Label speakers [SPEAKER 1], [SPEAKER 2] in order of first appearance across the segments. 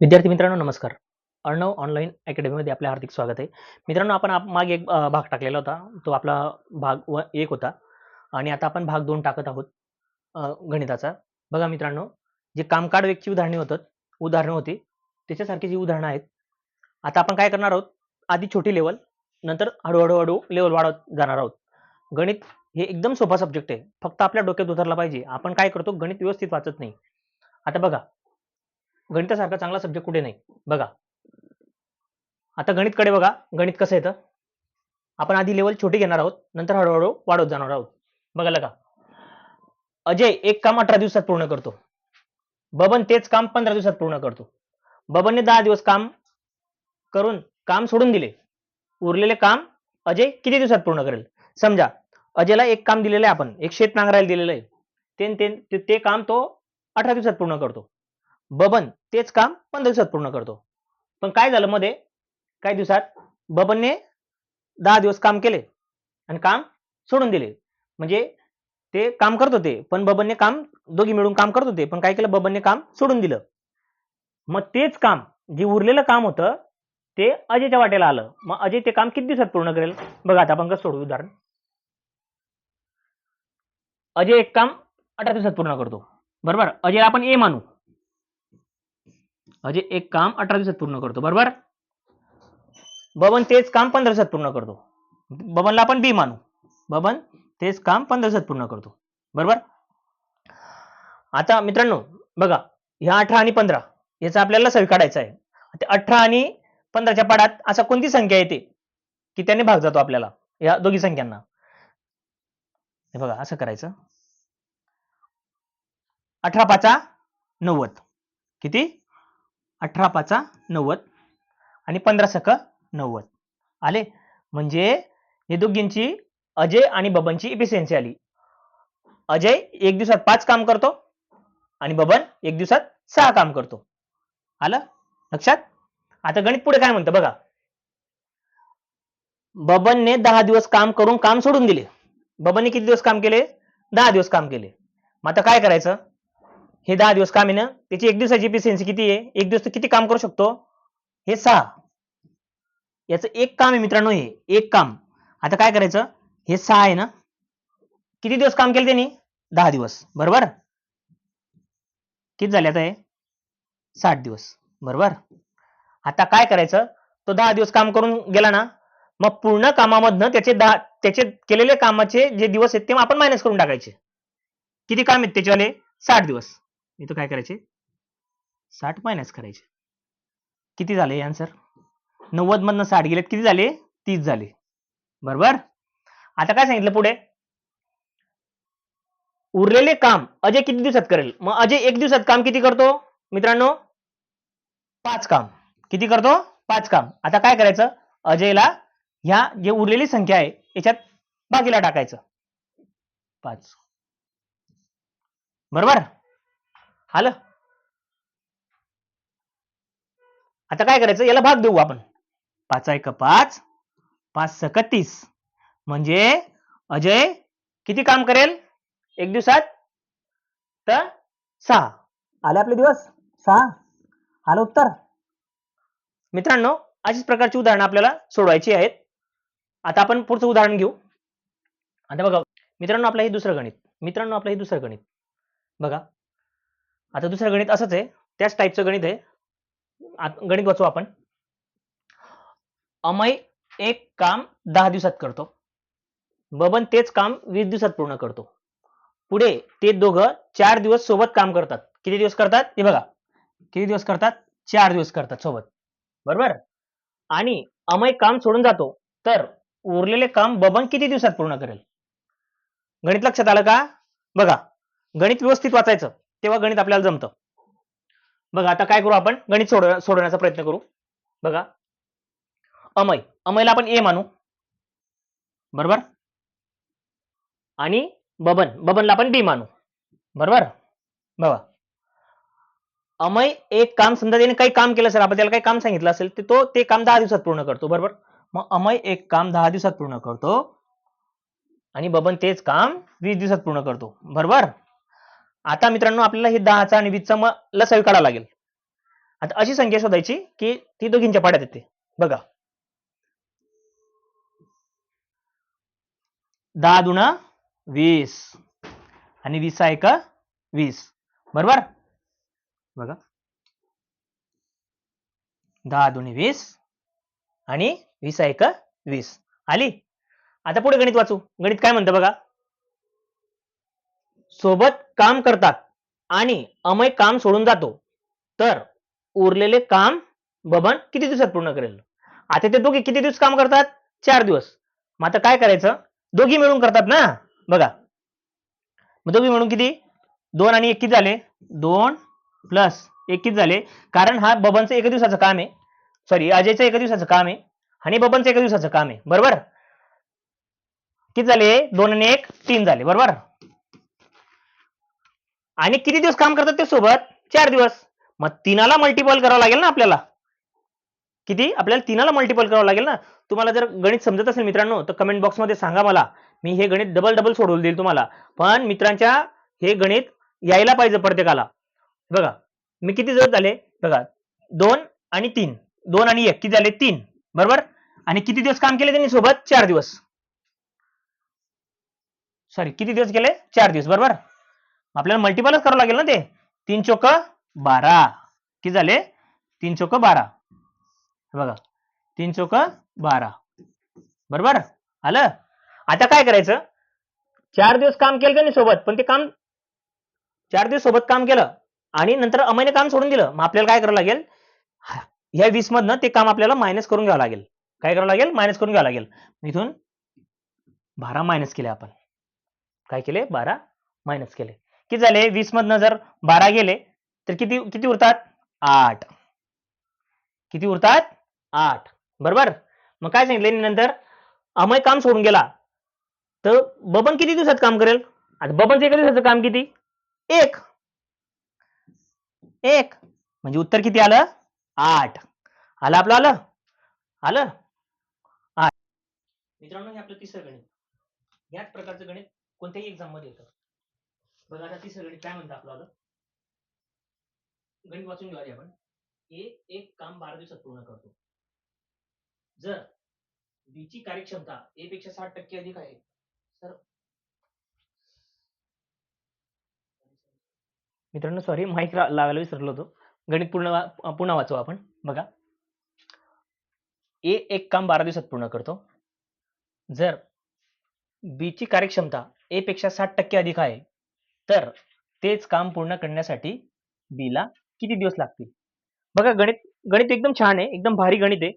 [SPEAKER 1] विद्यार्थी मित्रांनो नमस्कार. अर्णव ऑनलाईन अकॅडमीमध्ये आपले हार्दिक स्वागत आहे. मित्रांनो आपण आप- मागे एक भाग टाकलेला होता. तो आपला भाग व एक होता. आणि आता आपण भाग दोन टाकत आहोत गणिताचा. बघा मित्रांनो जे कामकाड वेगची उदाहरणे होतात उदाहरणं होती त्याच्यासारखी जी उदाहरणं आहेत आता आपण काय करणार आहोत? आधी छोटी लेवल नंतर हळूहळू हळू लेवल वाढवत जाणार आहोत. गणित हे एकदम सोपा सब्जेक्ट आहे. फक्त आपल्या डोक्यात उतरला पाहिजे. आपण काय करतो? गणित व्यवस्थित वाचत नाही. आता बघा गणितासारखा चांगला सब्जेक्ट कुठे नाही. बघा. आता गणितकडे बघा. गणित कसं येतं? आपण आधी लेवल छोटी घेणार आहोत. नंतर हळूहळू वाढवत जाणार आहोत. बघायला का? अजय एक काम अठरा दिवसात पूर्ण करतो. बबन तेच काम पंधरा दिवसात पूर्ण करतो. बबनने दहा दिवस काम करून काम सोडून दिले. उरलेले काम अजय किती दिवसात पूर्ण करेल? समजा अजयला एक काम दिलेलं आहे आपण. एक शेत नांगरायला दिलेलं आहे. ते- ते- ते- ते काम तो अठरा दिवसात पूर्ण करतो. बबन तेच काम पंधरा दिवसात पूर्ण करतो. पण काय झालं मध्ये? काही दिवसात बबनने दहा दिवस काम केले आणि काम सोडून दिले. म्हणजे ते काम करत होते पण बबनने काम दोघी मिळून काम करत होते पण काय केलं? बबनने काम सोडून दिलं. मग तेच काम जे उरलेलं काम होतं ते अजयच्या वाटेला आलं. मग अजय ते काम किती दिवसात पूर्ण करेल? बघा आता आपण कसं सोडू उदाहरण. अजय एक काम अठरा दिवसात पूर्ण करतो. बरोबर? अजय आपण ए मानू. म्हणजे एक काम अठरा दिवसात पूर्ण करतो बरोबर? बबन तेच काम पंधरा दिवसात पूर्ण करतो. बबनला आपण बी मानू. बबन तेच काम पंधरा दिवसात पूर्ण करतो. बरोबर? आता मित्रांनो बघा ह्या अठरा आणि पंधरा याचा आपल्याला सवी काढायचा आहे. अठरा आणि पंधराच्या पाडात असा कोणती संख्या येते? की त्याने भाग जातो आपल्याला या दोघी संख्यांना. हे बघा असं करायचं. अठरा पाचा नव्वद. किती? अठरा पाचा नव्वद आणि पंधरा सक नव्वद. आले? म्हणजे हे दोघींची अजय आणि बबनची इफिशियन्सी आली. अजय एक दिवसात पाच काम करतो आणि बबन एक दिवसात सहा काम करतो. आलं? लक्षात? आता गणित पुढे काय म्हणतं बघा. बबनने दहा दिवस काम करून काम सोडून दिले. बबनने किती दिवस काम केले? दहा दिवस काम केले. मग आता काय करायचं? हे दहा दिवस काम आहे ना त्याची एक दिवसाची एफिशियन्सी किती आहे? एक दिवस किती काम करू शकतो? हे सहा. याचं एक काम आहे मित्रांनो हे एक काम. आता काय करायचं? हे सहा आहे ना? किती दिवस काम केले त्यांनी? दहा दिवस. बरोबर? किती झाले आता हे? साठ दिवस. बरोबर? आता काय करायचं? तो दहा दिवस काम करून गेला ना मग पूर्ण कामामधनं त्याचे दहा त्याचे केलेले कामाचे जे दिवस आहेत ते मग आपण मायनस करून टाकायचे. किती काम आहेत त्याच्यावाले? साठ दिवस. इथं काय करायचे? साठ मायनस करायचे. किती झाले आन्सर नव्वद मधनं साठ गेलेत किती झाले? तीस झाले. बरोबर? आता काय सांगितलं पुढे? उरलेले काम अजय किती दिवसात करेल? मग अजय एक दिवसात काम किती करतो? मित्रांनो पाच काम. किती करतो? पाच काम. आता काय करायचं? अजयला ह्या जे उरलेली संख्या आहे याच्यात बाकीला टाकायचं. पाच. बरोबर? आलं? आता काय करायचं? याला भाग देऊ आपण. पाच एक पाच? पाच सकतीस म्हणजे अजय किती काम करेल? एक दिवसात? तर सहा. आले आपले दिवस? सहा. आलं उत्तर? मित्रांनो अशीच प्रकारची उदाहरणं आपल्याला सोडवायची आहेत. आता आपण पुढचं उदाहरण घेऊ. आता बघा मित्रांनो आपलं हे दुसरं गणित. मित्रांनो आपलं हे दुसरं गणित. बघा आता दुसरं गणित असंच आहे. त्याच टाईपचं गणित आहे. गणित वाचू आपण. अमय एक काम दहा दिवसात करतो. बबन तेच काम वीस दिवसात पूर्ण करतो. पुढे ते दोघं चार दिवस सोबत काम करतात. किती दिवस करतात? हे बघा. किती दिवस करतात? चार दिवस करतात सोबत. बरोबर? आणि अमय काम सोडून जातो. तर उरलेले काम बबन किती दिवसात पूर्ण करेल? गणित लक्षात आलं का? बघा. गणित व्यवस्थित वाचायचं. तेव्हा गणित आपल्याला जमतं. बघा आता काय करू आपण? गणित सोडव सोडवण्याचा प्रयत्न करू. बघा. अमय. अमयला आपण ए मानू. बरोबर? आणि बबन. बबनला आपण बी मानू. बरोबर? बघा. अमय एक काम समजा त्याने काही काम केलं सर आपण त्याला काही काम सांगितलं असेल तर तो ते काम दहा दिवसात पूर्ण करतो. बरोबर? मग अमय एक काम दहा दिवसात पूर्ण करतो. आणि बबन तेच काम वीस दिवसात पूर्ण करतो. बरोबर? आता मित्रांनो आपल्याला हे दहाचा आणि वीसचा मग लसावी काढावा लागेल. आता अशी संख्या शोधायची की ती दोघींच्या पाड्यात येते. बघा. दहा दुना वीस. आणि वीस आहे का? वीस. बरोबर? बघा. दहा दुनी वीस. आणि वीस आहे का? वीस. आली? आता पुढे गणित वाचू. गणित काय म्हणतं बघा? सोबत काम करतात आणि अमय काम सोडून जातो. तर उरलेले काम बबन किती दिवसात पूर्ण करेल? आता ते दोघे किती दिवस काम करतात? चार दिवस. मग आता काय करायचं? दोघी मिळून करतात ना? बघा. मग दोघी मिळून किती? दोन आणि एक किती झाले? दोन प्लस एक किती झाले? कारण हा बबनचं एका दिवसाचं काम आहे. सॉरी अजयचं एका दिवसाचं काम आहे आणि बबनचं एका दिवसाचं काम आहे. बरोबर? किती झाले? दोन आणि एक तीन झाले. बरोबर? आणि किती दिवस काम करतात ते सोबत? चार दिवस. मग तीनाला मल्टिपल करावं लागेल ना आपल्याला? किती? आपल्याला तीनाला मल्टिपल करावं लागेल ना? तुम्हाला जर गणित समजत असेल मित्रांनो तर कमेंट बॉक्समध्ये सांगा मला. मी हे गणित डबल डबल सोडवून देईल तुम्हाला. पण मित्रांच्या हे गणित यायला पाहिजे प्रत्येकाला. बघा मी किती दिवस झाले? बघा दोन आणि तीन. दोन आणि एक. किती झाले? तीन. बरोबर? आणि किती दिवस काम केले त्यांनी सोबत? चार दिवस. सॉरी किती दिवस केले? चार दिवस. बरोबर? आपल्याला मल्टिपलच करावं लागेल ना ते? तीन चोक बारा. किती झाले? तीन चोक बारा. बघा. तीन चोक बारा. बरोबर? आलं? आता काय करायचं? चार दिवस काम केलं त्यांनी सोबत पण ते काम चार दिवस सोबत काम केलं आणि नंतर अमयने काम सोडून दिलं. मग आपल्याला काय करावं लागेल? हा, ह्या वीस मधनं ते काम आपल्याला मायनस करून घ्यावं लागेल. काय करावं लागेल? मायनस करून घ्यावं लागेल. इथून बारा मायनस केले आपण. काय केले? बारा मायनस केले. किती झाले? वीस मधनं जर बारा गेले तर किती किती उरतात? आठ. किती उरतात? आठ. बरोबर? मग काय सांगितलं नंतर? अमय काम सोडून गेला. तर बबन किती दिवसात काम करेल? आता बबनचं एका दिवसाचं काम किती? एक. एक. म्हणजे उत्तर किती आलं? आठ. आलं आपलं आलं? आलं? आठ. मित्रांनो हे आपलं तिसरं गणित. याच प्रकारचं गणित कोणत्याही एक्झाममध्ये येतं. बघा आता तिसरं गणित काय म्हणतं आपलं आलं गणित वाचून घेऊया आपण. ए एक काम बारा दिवसात पूर्ण करतो. जर बी ची कार्यक्षमता ए पेक्षा साठ टक्के अधिक आहे तर मित्रांनो सॉरी माईक लावायला विसरलो होतो. गणित पूर्ण पुन्हा वाचू आपण. बघा. ए एक काम बारा दिवसात पूर्ण करतो. जर बी ची कार्यक्षमता ए पेक्षा साठ टक्के अधिक आहे तर तेच काम पूर्ण करण्यासाठी बी ला किती दिवस लागतील? बघा गणित गणित एकदम छान आहे एकदम भारी गणित आहे.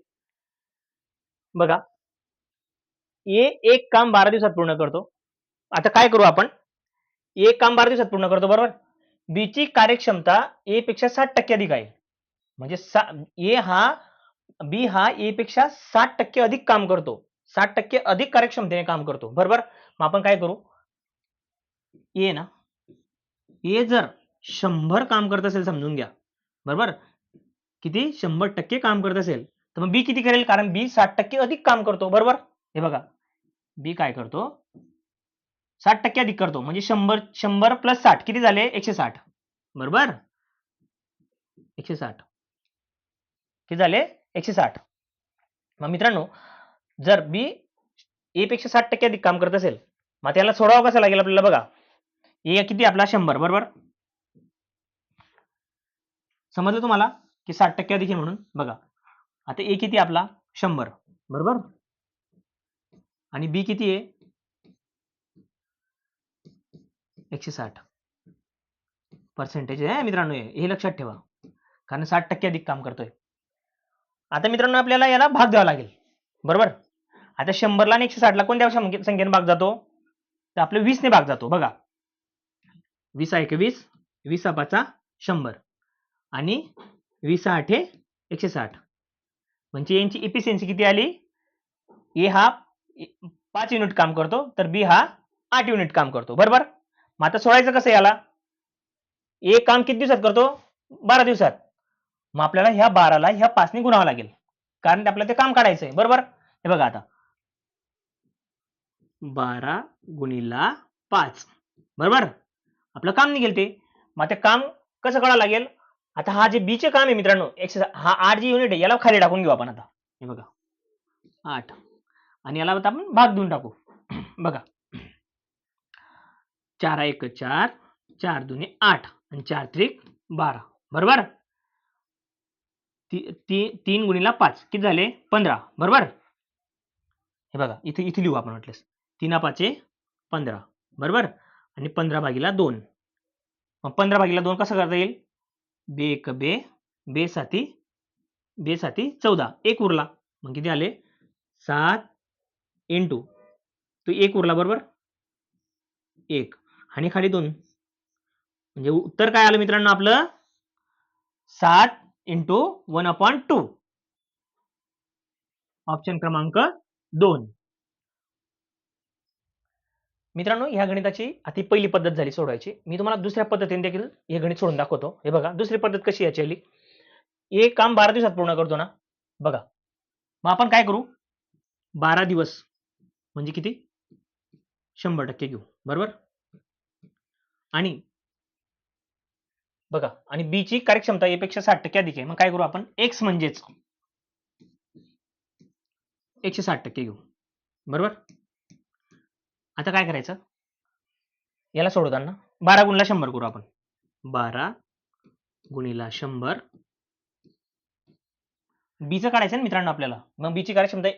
[SPEAKER 1] बघा ए एक काम बारा दिवसात पूर्ण करतो. आता काय करू आपण? ए काम बारा दिवसात पूर्ण करतो बरोबर? बी ची कार्यक्षमता ए पेक्षा साठ टक्के अधिक आहे. म्हणजे ए हा बी हा ए पेक्षा साठ टक्के अधिक काम करतो. साठ टक्के अधिक कार्यक्षमतेने काम करतो. बरोबर? मग आपण काय करू? ए ना ए जर शंभर काम करत असेल समजून घ्या. बरोबर? किती? शंभर टक्के काम करत असेल. तर मग बी किती करेल? कारण बी साठ टक्के अधिक काम करतो. बरोबर? हे बघा. बी काय करतो? साठ टक्के अधिक करतो. म्हणजे शंभर शंभर प्लस साठ. किती झाले? एकशे साठ. बरोबर? एकशे साठ. किती झाले? एकशे साठ. मग मित्रांनो जर बी ए पेक्षा साठ टक्के अधिक काम करत असेल मग त्याला सोडावं कसं लागेल आपल्याला बघा. ए किती आपला? शंभर. बरोबर? समजलं तुम्हाला? की साठ टक्के अधिक म्हणून? बघा. आता ए किती आपला? शंभर. बरोबर? आणि बी किती आहे? एकशे साठ. पर्सेंटेज आहे मित्रांनो हे. हे लक्षात ठेवा. कारण साठ टक्के अधिक काम करतोय. आता मित्रांनो आपल्याला याला भाग द्यावा लागेल. बरोबर? आता शंभरला आणि एकशे साठला कोणत्या संख्येने भाग जातो? तर आपलं वीसने भाग जातो. बघा. वीसा एकवीस विसा पाचा शंभर आणि वीस आठे एकशे साठ म्हणजे यांची इफिशियन्सी किती आली? ए हा पाच युनिट काम करतो तर बी हा आठ युनिट काम करतो. बरोबर? मग आता सोडायचं कसं याला? ए काम किती दिवसात करतो? बारा दिवसात. मग आपल्याला ह्या बाराला ह्या पाचने गुणावं लागेल. कारण ते आपल्याला ते काम काढायचं आहे. बरोबर? हे बघा आता. बारा गुणिला पाच. बरोबर? आपलं काम निघेल ते. मग ते काम कसं करावं लागेल? आता हा जे बीचे काम आहे मित्रांनो एक्सरसाइज हा आठ जे युनिट आहे याला खाली टाकून घेऊ आपण आता. हे बघा. आठ. आणि याला आता आपण भाग देऊन टाकू. बघा. चार एक चार. चार दोन्ही आठ. आणि चार त्रिक बारा. बरोबर? ती, ती तीन गुणीला पाच. किती झाले? पंधरा. बरोबर? हे बघा. इथे इथे लिहू आपण म्हटलंस. तीना पाचे पंधरा. बरोबर? आणि पंधरा भागीला दोन. मग पंधरा भागीला दोन कसं करता येईल? बे एक बे बे साती बे साती चौदा. एक उरला. मग किती आले? सात इंटू. तो एक उरला बरोबर? एक. आणि खाली दोन. म्हणजे उत्तर काय आलं मित्रांनो आपलं? सात into one upon two. Option क्रमांक दोन. मित्रांनो ह्या गणिताची अति पहिली पद्धत झाली सोडवायची. मी तुम्हाला दुसऱ्या पद्धतीने देखील हे गणित सोडून दाखवतो. हे बघा दुसरी पद्धत कशी याची आली हे काम बारा दिवसात पूर्ण करतो ना? बघा. मग आपण काय करू? बारा दिवस. म्हणजे किती? शंभर टक्के घेऊ. बरोबर? आणि बघा आणि बी ची कार्यक्षमता यापेक्षा साठ टक्के अधिक आहे. मग काय करू आपण? एक्स म्हणजेच एकशे साठ टक्के घेऊ. बरोबर? आता काय करायचं? याला सोडवताना बारा गुणीला शंभर करू आपण. बारा गुणीला शंभर. बीचं काढायचं ना मित्रांनो आपल्याला. मग बीची कार्यक्षमता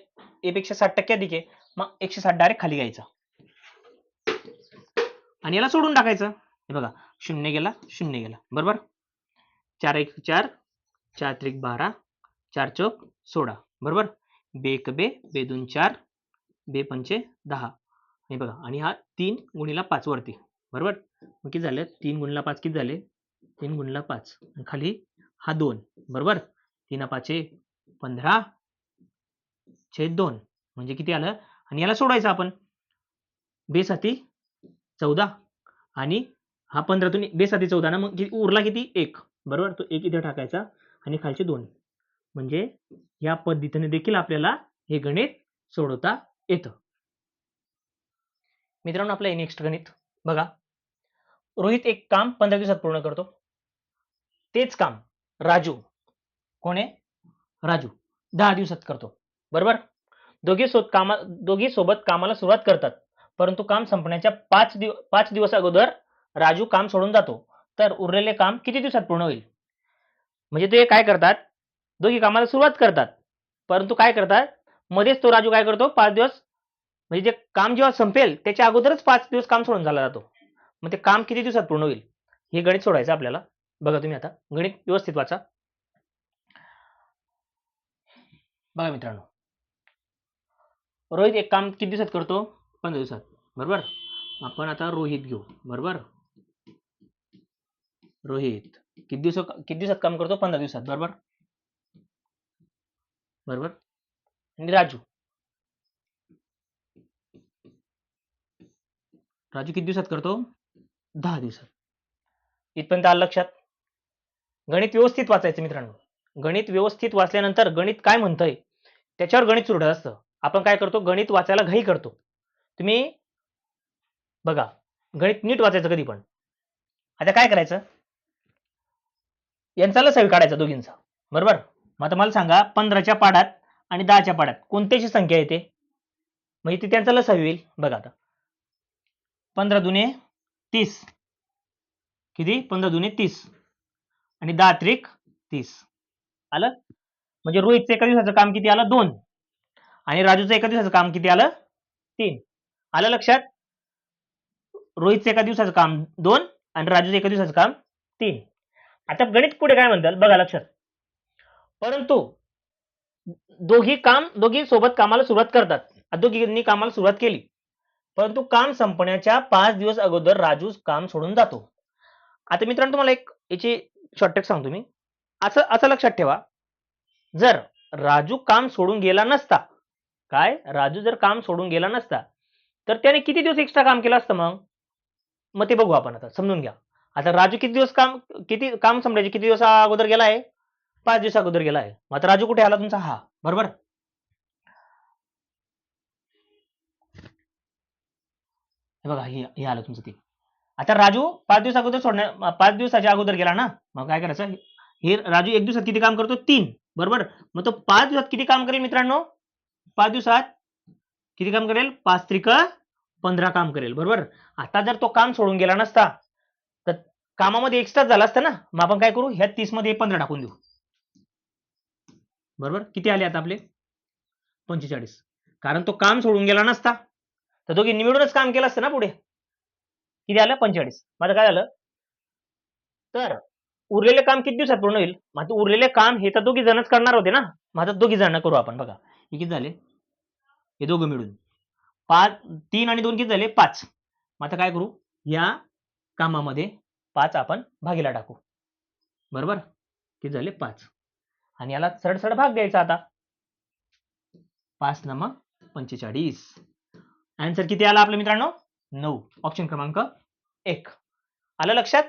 [SPEAKER 1] एपेक्षा साठ टक्के अधिक आहे. मग एकशे साठ डायरेक्ट खाली घ्यायचा. आणि याला सोडून टाकायचं. हे बघा शून्य गेला शून्य गेला. बरोबर? चार एक चार चार त्रिक बारा चार चौक सोळा. बरोबर? बे एक बे बे दोन चार बे पंचे दहा. हे बघा आणि हा तीन गुणीला पाच वरती. बरोबर? मग किती झाले? तीन गुणीला पाच किती झाले? तीन गुणीला पाच. खाली हा दोन. बरोबर? तीन पाचे पंधरा छेद दोन. म्हणजे किती आलं? आणि याला सोडायचं आपण. बेसाती चौदा. आणि हा पंधरातून बेसाती चौदा ना मग उरला किती? एक. बरोबर? तो एक इथे टाकायचा. आणि खालचे दोन. म्हणजे या पद्धतीने देखील आपल्याला हे गणित सोडवता येतं. मित्रांनो आपलं नेक्स्ट गणित बघा. रोहित एक काम पंधरा दिवसात पूर्ण करतो. तेच काम राजू. कोण आहे? राजू. दहा दिवसात करतो. बरोबर? दोघे सोबत कामा दोघे सोबत कामाला सुरुवात करतात. परंतु काम संपण्याच्या पाच दिव पाच दिवस अगोदर राजू काम सोडून जातो. तर उरलेले काम किती दिवसात पूर्ण होईल? म्हणजे ते काय करतात? दोघी कामाला सुरुवात करतात. परंतु काय करतात? मध्येच तो राजू काय करतो? पाच दिवस म्हणजे जे काम जेव्हा संपेल त्याच्या अगोदरच पाच दिवस काम सोडून झाला जातो. मग ते काम किती दिवसात पूर्ण होईल? हे गणित सोडायचं आपल्याला. बघा तुम्ही आता. गणित व्यवस्थित वाचा. बघा मित्रांनो. रोहित एक काम किती दिवसात करतो? पंधरा दिवसात. बरोबर? आपण आता रोहित घेऊ. बरोबर? रोहित. किती दिवस किती दिवसात काम करतो? पंधरा दिवसात. बरोबर? बरोबर? आणि राजू? राजू किती दिवसात करतो? दहा दिवसात. इथपर्यंत आलं लक्षात? गणित व्यवस्थित वाचायचं मित्रांनो. गणित व्यवस्थित वाचल्यानंतर गणित काय म्हणतंय? त्याच्यावर गणित सुरडत असतं. आपण काय करतो? गणित वाचायला घाई करतो. तुम्ही बघा गणित नीट वाचायचं कधी पण. आता काय करायचं? यांचा लसावी काढायचा दोघींचा. बरोबर? मग आता मला सांगा पंधराच्या पाडात आणि दहाच्या पाड्यात कोणत्याची संख्या येते? म्हणजे ती त्यांचा लसावी होईल. बघा आता. पंधरा दुने तीस. किती? पंधरा दुने तीस. आणि दहा त्रिक तीस. आलं? म्हणजे रोहितचं एका दिवसाचं काम किती आलं? दोन. आणि राजूचं एका दिवसाचं काम किती आलं? तीन. आलं लक्षात? रोहितचं एका दिवसाचं काम दोन आणि राजूचं एका दिवसाचं काम तीन. आता गणित पुढे काय म्हणतात? बघा लक्षात. परंतु दोघी काम दोघी सोबत कामाला सुरुवात करतात. दोघींनी कामाला सुरुवात केली. परंतु काम संपण्याच्या पाच दिवस अगोदर राजू काम सोडून जातो. आता मित्रांनो तुम्हाला एक याची शॉर्टकट सांगतो मी. असं असं लक्षात ठेवा. जर राजू काम सोडून गेला नसता काय? राजू जर काम सोडून गेला नसता तर त्याने किती दिवस एक्स्ट्रा काम केलं असतं मग? मग ते बघू आपण आता समजून घ्या. आता राजू किती दिवस काम किती काम संपल्याचे किती दिवस अगोदर गेला आहे? पाच दिवस अगोदर गेला आहे. मग आता राजू कुठे आला तुमचा? हा बरोबर? हे बघा हे हे आलं तुमचं ते. आता राजू पाच दिवस अगोदर सोडण्या पाच दिवसाच्या अगोदर गेला ना? मग काय करायचं? हे राजू एक दिवसात किती काम करतो? तीन. बरोबर? मग तो पाच दिवसात किती काम करेल मित्रांनो? पाच दिवसात किती काम करेल? पाच त्रिक पंधरा काम करेल. बरोबर? आता जर तो काम सोडून गेला नसता तर कामामध्ये एक्स्ट्रा झाला असता ना? मग आपण काय करू? ह्या तीसमध्ये पंधरा टाकून देऊ. बरोबर? किती आले आता आपले? पंचेचाळीस. कारण तो काम सोडून गेला नसता. तर दोघींनी मिळूनच काम केलं असतं ना पुढे? किती आलं? पंचेचाळीस. माझं काय झालं? तर उरलेले काम किती दिवसात पूर्ण होईल? मग उरलेले काम हे तर दोघी जणच करणार होते ना? माझं दोघी जण करू आपण बघा. हे किती झाले? हे दोघं मिळून. पाच तीन आणि दोन किती झाले? पाच. मग आता काय करू? या कामामध्ये पाच आपण भागीला टाकू. बरोबर? किती झाले? पाच. आणि याला सरळ सरळ भाग द्यायचा आता. पाच नमा पंचेचाळीस. आन्सर किती आला आपल्या मित्रांनो? नऊ. ऑप्शन क्रमांक एक. आलं लक्षात?